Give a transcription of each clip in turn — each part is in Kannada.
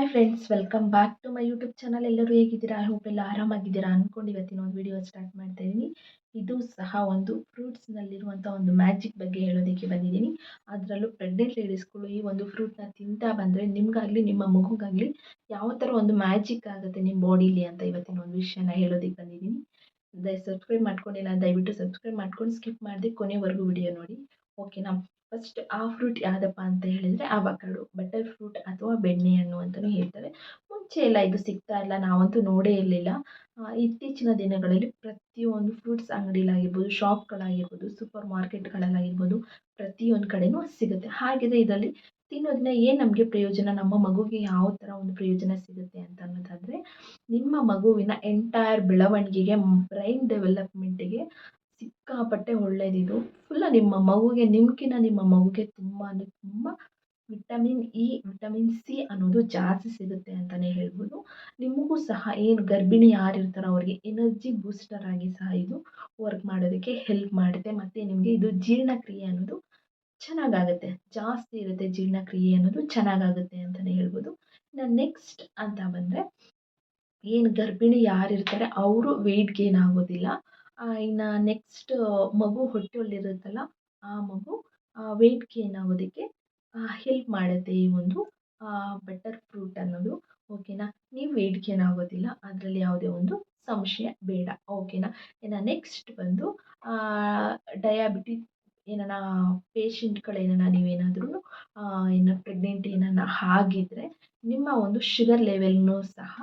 Hi friends welcome back to my YouTube channel ಎಲ್ಲರೂ ಹೇಗಿದ್ದೀರಾ? ಐ ಹೋಪ್ ಎಲ್ಲ ಆರಾಮಾಗಿದ್ದೀರಾ ಅಂದ್ಕೊಂಡು ಇವತ್ತಿನ ಒಂದು ವಿಡಿಯೋ ಸ್ಟಾರ್ಟ್ ಮಾಡ್ತಾ ಇದ್ದೀನಿ ಇದು ಸಹ ಒಂದು ಫ್ರೂಟ್ಸ್ನಲ್ಲಿರುವಂಥ ಒಂದು ಮ್ಯಾಜಿಕ್ ಬಗ್ಗೆ ಹೇಳೋದಕ್ಕೆ ಬಂದಿದ್ದೀನಿ. ಅದರಲ್ಲೂ ಪ್ರೆಗ್ನೆಂಟ್ ಲೇಡೀಸ್ಗಳು ಈ ಒಂದು ಫ್ರೂಟ್ನ ತಿಂತಾ ಬಂದರೆ ನಿಮಗಾಗಲಿ, ನಿಮ್ಮ ಮಗುಗಾಗಲಿ ಯಾವ ಥರ ಒಂದು ಮ್ಯಾಜಿಕ್ ಆಗುತ್ತೆ ನಿಮ್ಮ ಬಾಡಿಲಿ ಅಂತ ಇವತ್ತಿನ ಒಂದು ವಿಷಯನ ಹೇಳೋದಕ್ಕೆ ಬಂದಿದ್ದೀನಿ. ದಯ ಸಬ್ಸ್ಕ್ರೈಬ್ ಮಾಡ್ಕೊಂಡಿಲ್ಲ, ದಯವಿಟ್ಟು ಸಬ್ಸ್ಕ್ರೈಬ್ ಮಾಡ್ಕೊಂಡು ಸ್ಕಿಪ್ ಮಾಡಿದೆ ಕೊನೆವರೆಗೂ ವಿಡಿಯೋ ನೋಡಿ. ಓಕೆನಾ ಫಸ್ಟ್ ಆ ಫ್ರೂಟ್ ಯಾವುದಪ್ಪ ಅಂತ ಹೇಳಿದರೆ ಆವಕಾಡು ಬಟರ್ ಫ್ರೂಟ್ ಅಥವಾ ಬೆಣ್ಣೆ ಹಣ್ಣು ಅಂತಲೂ ಹೇಳ್ತಾರೆ. ಮುಂಚೆ ಎಲ್ಲ ಇದು ಸಿಗ್ತಾ ಇಲ್ಲ, ನಾವಂತೂ ನೋಡೇ ಇರಲಿಲ್ಲ. ಇತ್ತೀಚಿನ ದಿನಗಳಲ್ಲಿ ಪ್ರತಿಯೊಂದು ಫ್ರೂಟ್ಸ್ ಅಂಗಡಿಲಾಗಿರ್ಬೋದು ಶಾಪ್ಗಳಾಗಿರ್ಬೋದು ಸೂಪರ್ ಮಾರ್ಕೆಟ್ಗಳಲ್ಲಾಗಿರ್ಬೋದು ಪ್ರತಿಯೊಂದು ಕಡೆನೂ ಸಿಗುತ್ತೆ. ಹಾಗಿದೆ ಇದರಲ್ಲಿ ತಿನ್ನೋದನ್ನ ಏನು ನಮಗೆ ಪ್ರಯೋಜನ? ನಮ್ಮ ಮಗುವಿಗೆ ಯಾವ ಥರ ಒಂದು ಪ್ರಯೋಜನ ಸಿಗುತ್ತೆ ಅಂತ ಅನ್ನೋದಾದರೆ, ನಿಮ್ಮ ಮಗುವಿನ ಎಂಟೈರ್ ಬೆಳವಣಿಗೆಗೆ ಬ್ರೈನ್ ಡೆವಲಪ್ಮೆಂಟಿಗೆ ಸಿಕ್ಕಾಪಟ್ಟೆ ಒಳ್ಳೆಯದಿದು ಫುಲ್ಲ ನಿಮ್ಮ ಮಗುಗೆ, ನಿಮ್ಕಿನ್ನ ನಿಮ್ಮ ಮಗುಗೆ ತುಂಬ ಅಂದರೆ ತುಂಬ ವಿಟಮಿನ್ ಇ ವಿಟಮಿನ್ ಸಿ ಅನ್ನೋದು ಜಾಸ್ತಿ ಸಿಗುತ್ತೆ ಅಂತಲೇ ಹೇಳ್ಬೋದು. ನಿಮಗೂ ಸಹ ಏನು ಗರ್ಭಿಣಿ ಯಾರಿರ್ತಾರೋ ಅವ್ರಿಗೆ ಎನರ್ಜಿ ಬೂಸ್ಟರ್ ಆಗಿ ಸಹ ಇದು ವರ್ಕ್ ಮಾಡೋದಕ್ಕೆ ಹೆಲ್ಪ್ ಮಾಡುತ್ತೆ. ಮತ್ತು ನಿಮಗೆ ಇದು ಜೀರ್ಣಕ್ರಿಯೆ ಅನ್ನೋದು ಚೆನ್ನಾಗಾಗುತ್ತೆ. ಜಾಸ್ತಿ ಇರುತ್ತೆ ಜೀರ್ಣಕ್ರಿಯೆ ಅನ್ನೋದು ಚೆನ್ನಾಗಾಗುತ್ತೆ ಅಂತಲೇ ಹೇಳ್ಬೋದು. ಇನ್ನು ನೆಕ್ಸ್ಟ್ ಅಂತ ಬಂದರೆ ಏನು ಗರ್ಭಿಣಿ ಯಾರಿರ್ತಾರೆ ಅವರು ವೆಯ್ಟ್ ಗೇನ್ ಆಗೋದಿಲ್ಲ. ಇನ್ನು ನೆಕ್ಸ್ಟ್ ಮಗು ಹೊಟ್ಟೆಯಲ್ಲಿರುತ್ತಲ್ಲ ಆ ಮಗು ವೆಯ್ಟ್ ಗೇನ್ ಆಗೋದಕ್ಕೆ ಹೆಲ್ಪ್ ಮಾಡುತ್ತೆ ಈ ಒಂದು ಬಟರ್ ಫ್ರೂಟ್ ಅನ್ನೋದು ಓಕೆನಾ ನೀವು ವೆಯ್ಟ್ ಗೇನ್ ಆಗೋದಿಲ್ಲ ಅದರಲ್ಲಿ ಯಾವುದೇ ಒಂದು ಸಂಶಯ ಬೇಡ ಓಕೆನಾ ಇನ್ನು ನೆಕ್ಸ್ಟ್ ಬಂದು ಡಯಾಬಿಟಿಸ್ ಏನಾನ ಪೇಷಂಟ್ಗಳೇನಾನ ನೀವೇನಾದ್ರೂ ಇನ್ನು ಪ್ರೆಗ್ನೆಂಟ್ ಏನಾನ ಆಗಿದ್ರೆ, ನಿಮ್ಮ ಒಂದು ಶುಗರ್ ಲೆವೆಲ್ನೂ ಸಹ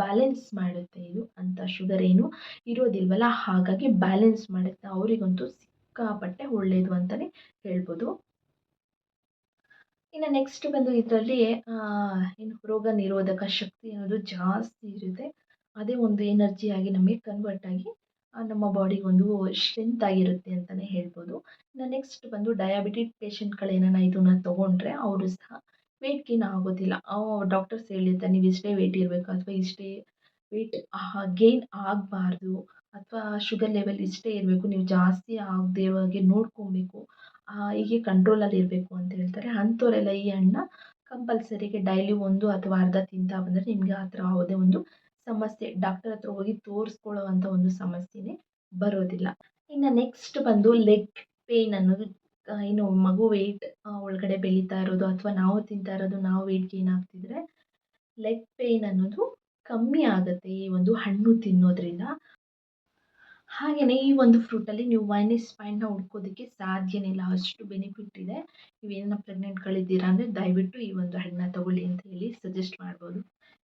ಬ್ಯಾಲೆನ್ಸ್ ಮಾಡುತ್ತೆ ಇದು, ಅಂತ ಶುಗರ್ ಏನು ಇರೋದಿಲ್ವಲ್ಲ, ಹಾಗಾಗಿ ಬ್ಯಾಲೆನ್ಸ್ ಮಾಡುತ್ತೆ. ಅವರಿಗಂತೂ ಸಿಕ್ಕಾಪಟ್ಟೆ ಒಳ್ಳೆಯದು ಅಂತಲೇ ಹೇಳ್ಬೋದು. ಇನ್ನು ನೆಕ್ಸ್ಟ್ ಬಂದು ಇದರಲ್ಲಿ ಏನು ರೋಗ ನಿರೋಧಕ ಶಕ್ತಿ ಅನ್ನೋದು ಜಾಸ್ತಿ ಇರುತ್ತೆ. ಅದೇ ಒಂದು ಎನರ್ಜಿಯಾಗಿ ನಮಗೆ ಕನ್ವರ್ಟ್ ಆಗಿ ನಮ್ಮ ಬಾಡಿಗೆ ಒಂದು ಸ್ಟ್ರೆಂತ್ ಆಗಿರುತ್ತೆ ಅಂತಲೇ ಹೇಳ್ಬೋದು. ಇನ್ನು ನೆಕ್ಸ್ಟ್ ಬಂದು ಡಯಾಬಿಟಿಕ್ ಪೇಷಂಟ್ಗಳೇನಾನ ಇದನ್ನು ತೊಗೊಂಡ್ರೆ, ಅವರು ಸಹ ವೆಯ್ಟ್ ಗೇನ್ ಆಗೋದಿಲ್ಲ ಡಾಕ್ಟರ್ಸ್ ಹೇಳಿರ್ತಾರೆ ನೀವು ಇಷ್ಟೇ ವೆಯ್ಟ್ ಇರಬೇಕು ಅಥವಾ ಇಷ್ಟೇ ವೆಯ್ಟ್ ಗೇನ್ ಆಗಬಾರ್ದು ಅಥವಾ ಶುಗರ್ ಲೆವೆಲ್ ಇಷ್ಟೇ ಇರಬೇಕು, ನೀವು ಜಾಸ್ತಿ ಆಗದೇ ಇರೋ ಹಾಗೆ ನೋಡ್ಕೊಬೇಕು ಹೀಗೆ ಕಂಟ್ರೋಲಲ್ಲಿ ಇರಬೇಕು ಅಂತ ಹೇಳ್ತಾರೆ. ಅಂಥವರೆಲ್ಲ ಈ ಹಣ್ಣನ್ನ ಕಂಪಲ್ಸರಿಗೆ ಡೈಲಿ ಒಂದು ಅಥವಾ ಅರ್ಧ ತಿಂತಾ ಬಂದರೆ ನಿಮಗೆ ಆ ಥರ ಯಾವುದೇ ಒಂದು ಸಮಸ್ಯೆ ಡಾಕ್ಟರ್ ಹತ್ರ ಹೋಗಿ ತೋರಿಸ್ಕೊಳ್ಳೋ ಅಂಥ ಒಂದು ಸಮಸ್ಯೆನೇ ಬರೋದಿಲ್ಲ. ಇನ್ನು ನೆಕ್ಸ್ಟ್ ಬಂದು ಲೆಗ್ ಪೇಯ್ನ್ ಅನ್ನೋದು ಏನು ಮಗು ವೆಯ್ಟ್ ಒಳಗಡೆ ಬೆಳೀತಾ ಇರೋದು ಅಥವಾ ನಾವು ತಿಂತಾ ಇರೋದು, ನಾವು ವೆಯ್ಟ್ ಗೇನ್ ಆಗ್ತಿದ್ರೆ ಲೆಗ್ ಪೇಯ್ನ್ ಅನ್ನೋದು ಕಮ್ಮಿ ಆಗುತ್ತೆ ಈ ಒಂದು ಹಣ್ಣು ತಿನ್ನೋದ್ರಿಂದ. ಹಾಗೆಯೇ ಈ ಒಂದು ಫ್ರೂಟಲ್ಲಿ ನೀವು ಮೈನಸ್ ಪಾಯಿಂಟ್ನ ಹುಡ್ಕೋದಕ್ಕೆ ಸಾಧ್ಯನೇ ಇಲ್ಲ. ಅಷ್ಟು ಬೆನಿಫಿಟ್ ಇದೆ. ನೀವೇನ ಪ್ರೆಗ್ನೆಂಟ್ಗಳಿದ್ದೀರಾ ಅಂದರೆ ದಯವಿಟ್ಟು ಈ ಒಂದು ಹಣ್ಣನ್ನ ತಗೊಳ್ಳಿ ಅಂತ ಹೇಳಿ ಸಜೆಸ್ಟ್ ಮಾಡ್ಬೋದು.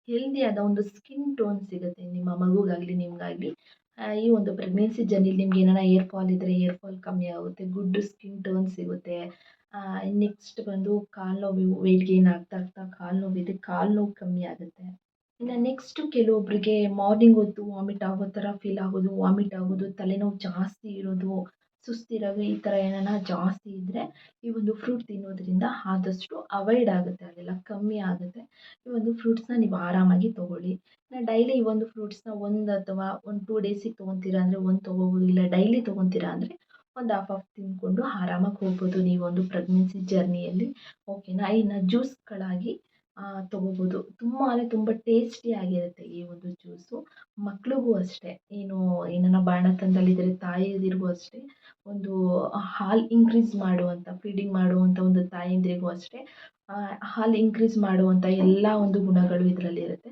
ಹೆಲ್ದಿಯಾದ ಒಂದು ಸ್ಕಿನ್ ಟೋನ್ ಸಿಗುತ್ತೆ ನಿಮ್ಮ ಮಗುಗಾಗಲಿ, ನಿಮಗಾಗಲಿ. ಈ ಒಂದು ಪ್ರೆಗ್ನೆನ್ಸಿ ಜರ್ನಿಲಿ ನಿಮ್ಗೆ ಏನಾರ ಏರ್ ಫಾಲ್ ಇದ್ದರೆ ಏರ್ ಫಾಲ್ ಕಮ್ಮಿ ಆಗುತ್ತೆ ಗುಡ್ ಸ್ಕಿನ್ ಟೋನ್ ಸಿಗುತ್ತೆ. ನೆಕ್ಸ್ಟ್ ಬಂದು ಕಾಲು ನೋವು ವೆಯ್ಟ್ ಗೇನ್ ಆಗ್ತಾ ಆಗ್ತಾ ಕಾಲು ನೋವಿದೆ ಕಾಲು ನೋವು ಕಮ್ಮಿ ಆಗುತ್ತೆ. ಇನ್ನು ನೆಕ್ಸ್ಟು ಕೆಲವೊಬ್ಬರಿಗೆ ಮಾರ್ನಿಂಗ್ ಹೊತ್ತು ವಾಮಿಟ್ ಆಗೋ ಥರ ಫೀಲ್ ಆಗೋದು ವಾಮಿಟ್ ಆಗೋದು, ತಲೆನೋವು ಜಾಸ್ತಿ ಇರೋದು ಸುಸ್ತಿರೋದು ಈ ಥರ ಏನಾನ ಜಾಸ್ತಿ ಇದ್ದರೆ ಈ ಒಂದು ಫ್ರೂಟ್ ತಿನ್ನೋದ್ರಿಂದ ಆದಷ್ಟು ಅವಾಯ್ಡ್ ಆಗುತ್ತೆ, ಅದೆಲ್ಲ ಕಮ್ಮಿ ಆಗುತ್ತೆ. ಈ ಒಂದು ಫ್ರೂಟ್ಸ್ನ ನೀವು ಆರಾಮಾಗಿ ತೊಗೊಳ್ಳಿ. ಡೈಲಿ ಈ ಒಂದು ಫ್ರೂಟ್ಸ್ನ ಒಂದು ಅಥವಾ ಒಂದು ಟೂ ಡೇಸಿಗೆ ತೊಗೊತೀರಾ ಅಂದರೆ ಒಂದು ತೊಗೋಬೋದು, ಇಲ್ಲ ಡೈಲಿ ತೊಗೊತೀರಾ ಅಂದರೆ ಒಂದು ಹಾಫ್ ಹಾಫ್ ತಿಂದ್ಕೊಂಡು ಆರಾಮಾಗಿ ಹೋಗ್ಬೋದು ನೀವೊಂದು ಪ್ರೆಗ್ನೆನ್ಸಿ ಜರ್ನಿಯಲ್ಲಿ ಓಕೆನಾ ಇನ್ನು ಜ್ಯೂಸ್ಗಳಾಗಿ ತೊಗೋಬೋದು. ತುಂಬ ಅಂದರೆ ತುಂಬ ಟೇಸ್ಟಿಯಾಗಿರುತ್ತೆ ಈ ಒಂದು ಜ್ಯೂಸು ಮಕ್ಳಿಗೂ ಅಷ್ಟೇ. ಏನು, ಏನಾನ ಬಾಣಂತನದಲ್ಲಿದ್ದರೆ ತಾಯಂದಿರಿಗೂ ಅಷ್ಟೇ. ಒಂದು ಹಾಲು ಇನ್ಕ್ರೀಸ್ ಮಾಡುವಂಥ ಫೀಡಿಂಗ್ ಮಾಡುವಂಥ ಒಂದು ತಾಯಂದಿರಿಗೂ ಅಷ್ಟೇ. ಹಾಲು ಇನ್ಕ್ರೀಸ್ ಮಾಡುವಂಥ ಎಲ್ಲ ಒಂದು ಗುಣಗಳು ಇದರಲ್ಲಿರುತ್ತೆ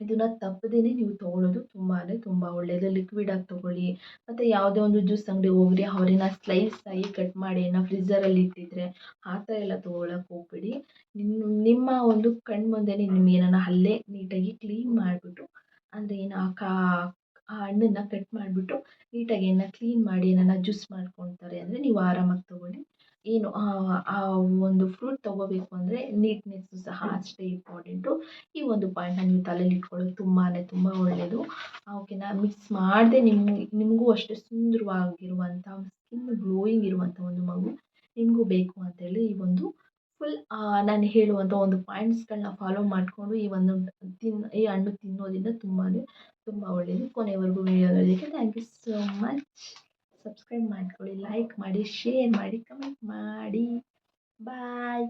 ಇದನ್ನು ತಪ್ಪದೇನೆ ನೀವು ತೊಗೊಳ್ಳೋದು ತುಂಬ ಅಂದರೆ ತುಂಬ ಒಳ್ಳೆಯದು ಲಿಕ್ವಿಡಾಗಿ ತೊಗೊಳ್ಳಿ. ಮತ್ತು ಯಾವುದೇ ಒಂದು ಜ್ಯೂಸ್ ಅಂಗಡಿ ಹೋಗ್ರಿ, ಅವರೇನ ಸ್ಲೈಸ್ ಆಗಿ ಕಟ್ ಮಾಡಿ, ಏನೋ ಫ್ರಿಜ್ಜರಲ್ಲಿ ಇಟ್ಟಿದ್ರೆ ಆ ಥರ ಎಲ್ಲ ತೊಗೊಳಕ್ಕೆ ಹೋಗ್ಬೇಡಿ. ನಿಮ್ಮ ನಿಮ್ಮ ಒಂದು ಕಣ್ಣು ಮುಂದೆ ನಿಮ್ಗೆ ಏನಾನ ಅಲ್ಲೇ ನೀಟಾಗಿ ಕ್ಲೀನ್ ಮಾಡಿಬಿಟ್ಟು, ಅಂದರೆ ಏನು ಆ ಕಾ, ಆ ಹಣ್ಣನ್ನು ಕಟ್ ಮಾಡಿಬಿಟ್ಟು ನೀಟಾಗಿ ಏನೋ ಕ್ಲೀನ್ ಮಾಡಿ, ಏನಾನ ಜ್ಯೂಸ್ ಮಾಡ್ಕೊಳ್ತಾರೆ ಅಂದರೆ ನೀವು ಆರಾಮಾಗಿ ತೊಗೊಳ್ಳಿ. ಏನು, ಆ ಒಂದು ಫ್ರೂಟ್ ತಗೋಬೇಕು ಅಂದರೆ ನೀಟ್ನೆಸ್ಸು ಸಹ ಅಷ್ಟೇ ಇಂಪಾರ್ಟೆಂಟು ಈ ಒಂದು ಪಾಯಿಂಟ್ನ ನೀವು ತಲೆಯಲ್ಲಿ ಇಟ್ಕೊಳ್ಳೋದು ತುಂಬಾ ತುಂಬ ಒಳ್ಳೆಯದು ಓಕೆನಾ ಮಿಕ್ಸ್ ಮಾಡದೆ ನಿಮ್ಗೆ ನಿಮಗೂ ಅಷ್ಟೇ ಸುಂದರವಾಗಿರುವಂಥ ಸ್ಕಿನ್ ಗ್ಲೋಯಿಂಗ್ ಇರುವಂಥ ಒಂದು ಮಗು ನಿಮಗೂ ಬೇಕು ಅಂತೇಳಿ ಈ ಒಂದು ಫುಲ್ ನಾನು ಹೇಳುವಂಥ ಒಂದು ಪಾಯಿಂಟ್ಸ್ಗಳನ್ನ ಫಾಲೋ ಮಾಡಿಕೊಂಡು ಈ ಒಂದು ತಿನ್, ಈ ಹಣ್ಣು ತಿನ್ನೋದ್ರಿಂದ ತುಂಬಾ ತುಂಬ ಒಳ್ಳೆಯದು ಕೊನೆವರೆಗೂ ವಿಡಿಯೋ ನೋಡೋದಕ್ಕೆ thank you so much subscribe ಮಾಡ್ಕೊಳ್ಳಿ ಲೈಕ್ ಮಾಡಿ ಶೇರ್ ಮಾಡಿ ಕಮೆಂಟ್ ಮಾಡಿ. ಬಾಯ್